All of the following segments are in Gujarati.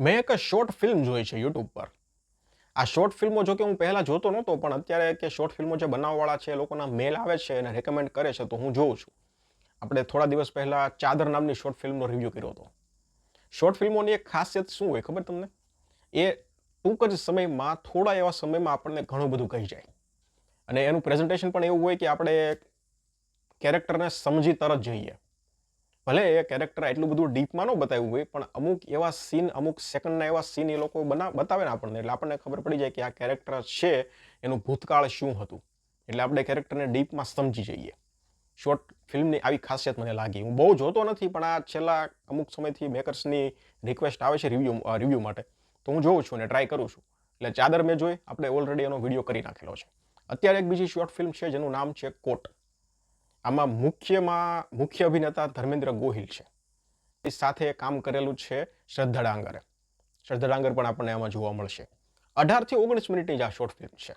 મેં એક શોર્ટ ફિલ્મ જોઈ છે યુટ્યુબ પર. આ શોર્ટ ફિલ્મો જો કે હું પહેલાં જોતો નહોતો, પણ અત્યારે કે શોર્ટ ફિલ્મો જે બનાવવાવાળા છે એ લોકોના મેલ આવે છે અને રેકમેન્ડ કરે છે, તો હું જોઉં છું. આપણે થોડા દિવસ પહેલાં ચાદર નામની શોર્ટ ફિલ્મનો રિવ્યૂ કર્યો હતો. શોર્ટ ફિલ્મોની એક ખાસિયત શું હોય ખબર તમને? એ ટૂંક જ સમયમાં, થોડા એવા સમયમાં આપણને ઘણું બધું કહી જાય. અને એનું પ્રેઝન્ટેશન પણ એવું હોય કે આપણે કેરેક્ટરને સમજી તરત જઈએ. ભલે એ કેરેક્ટર એટલું બધું ડીપમાં ન બતાવ્યું હોય, પણ અમુક એવા સીન અમુક સેકન્ડના એવા સીન એ લોકો બના, બતાવે ને આપણને. એટલે આપણને ખબર પડી જાય કે આ કેરેક્ટર છે, એનું ભૂતકાળ શું હતું. એટલે આપણે કેરેક્ટરને ડીપમાં સમજી જઈએ. શોર્ટ ફિલ્મની આવી ખાસિયત મને લાગી. હું બહુ જોતો નથી, પણ આ છેલ્લા અમુક સમયથી મેકર્સની રિક્વેસ્ટ આવે છે રિવ્યૂ રિવ્યૂ માટે. તો હું જોઉં છું અને ટ્રાય કરું છું. એટલે ચાદર મેં જોઈ, આપણે ઓલરેડી એનો વીડિયો કરી નાખેલો છે. અત્યારે એક બીજી શોર્ટ ફિલ્મ છે, જેનું નામ છે કોટ. આમાં મુખ્યમાં, મુખ્ય અભિનેતા ધર્મેન્દ્ર ગોહિલ છે. એ સાથે કામ કરેલું છે શ્રદ્ધા ડાંગરે. શ્રદ્ધા ડાંગર પણ આપણને આમાં જોવા મળશે. અઢારથી ઓગણીસ મિનિટની જ આ શોર્ટ ફિલ્મ છે.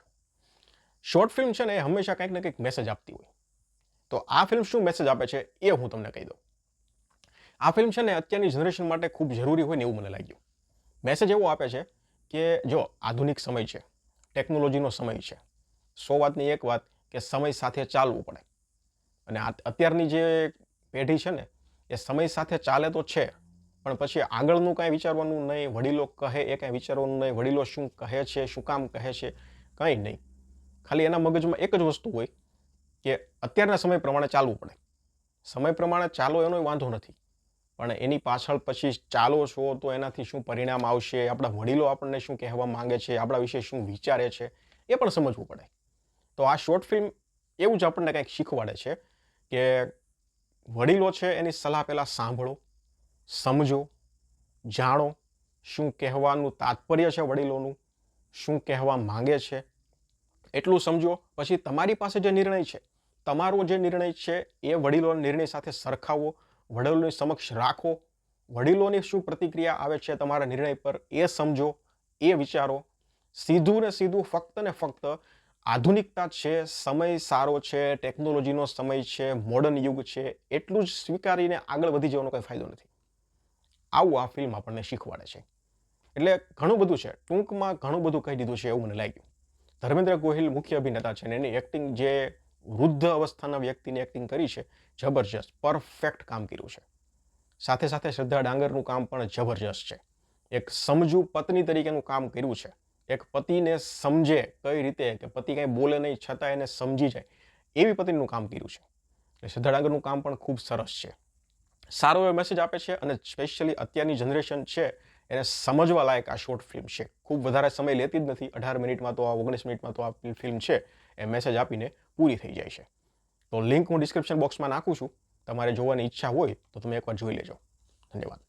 શોર્ટ ફિલ્મ છે ને એ હંમેશા કંઈક ને કંઈક મેસેજ આપતી હોય. તો આ ફિલ્મ શું મેસેજ આપે છે એ હું તમને કહી દઉં. આ ફિલ્મ છે ને અત્યારની જનરેશન માટે ખૂબ જરૂરી હોય ને એવું મને લાગ્યું. મેસેજ એવો આપે છે કે જો આધુનિક સમય છે ટેકનોલોજીનો સમય છે. સો વાતની એક વાત કે સમય સાથે ચાલવું પડે. અને અત્યારની જે પેઢી છે ને, એ સમય સાથે ચાલે તો છે, પણ પછી આગળનું કાંઈ વિચારવાનું નહીં, વડીલો કહે, એ કાંઈ વિચારવાનું નહીં, વડીલો શું કહે છે, શું કામ કહે છે, કંઈ નહીં. ખાલી એના મગજમાં એક જ વસ્તુ હોય કે અત્યારના સમય પ્રમાણે ચાલવું પડે. સમય પ્રમાણે ચાલો એનો વાંધો નથી. પણ એની પાછળ પછી ચાલો છો તો એનાથી શું પરિણામ આવશે? આપણા વડીલો આપણને શું કહેવા માંગે છે? આપણા વિશે શું વિચારે છે? એ પણ સમજવું પડે. તો આ શોર્ટ ફિલ્મ એવું જ આપણને કંઈક શીખવાડે છે કે વડીલો છે એની સલાહ પહેલાં સાંભળો, સમજો, જાણો શું કહેવાનું તાત્પર્ય છે વડીલોનું, શું કહેવા માંગે છે. એટલું સમજો, પછી તમારી પાસે જે નિર્ણય છે, તમારો જે નિર્ણય છે એ વડીલોના નિર્ણય સાથે સરખાવો, વડીલોની સમક્ષ રાખો, વડીલોની શું પ્રતિક્રિયા આવે છે તમારા નિર્ણય પર એ સમજો, એ વિચારો. સીધું ને સીધું ફક્ત ને ફક્ત આધુનિકતા છે, સમય સારો છે, ટેકનોલોજીનો સમય છે મોડર્ન યુગ છે, એટલું જ સ્વીકારીને આગળ વધી જવાનો કંઈ ફાયદો નથી. આવું આ ફિલ્મ આપણને શીખવાડે છે. એટલે ઘણું બધું છે. ટૂંકમાં ઘણું બધું કહી દીધું છે એવું મને લાગ્યું. ધર્મેન્દ્ર ગોહિલ મુખ્ય અભિનેતા છે અને એની એક્ટિંગ જે વૃદ્ધ અવસ્થાના વ્યક્તિની એક્ટિંગ કરી છે, જબરજસ્ત પરફેક્ટ કામ કર્યું છે. સાથે સાથે શ્રદ્ધા ડાંગરનું કામ પણ જબરજસ્ત છે. એક સમજુ પત્ની તરીકેનું કામ કર્યું છે. એક પતિને સમજે કઈ રીતે કે પતિ કાંઈ બોલે નહીં, છતાં એને સમજી જાય. એવી પતિનું કામ કર્યું છે. એટલે શ્રદ્ધા કામ પણ ખૂબ સરસ છે. સારો એવો મેસેજ આપે છે અને સ્પેશિયલી અત્યારની જનરેશન છે એને સમજવા લાયક આ શોર્ટ ફિલ્મ છે. ખૂબ વધારે સમય લેતી જ નથી. અઢાર મિનિટમાં તો આ, ઓગણીસ મિનિટમાં તો આ ફિલ્મ છે. એ મેસેજ આપીને પૂરી થઈ જાય છે. તો લિંક હું ડિસ્ક્રિપ્શન બોક્સમાં નાખું છું. તમારે જોવાની ઈચ્છા હોય તો તમે એકવાર જોઈ લેજો. ધન્યવાદ.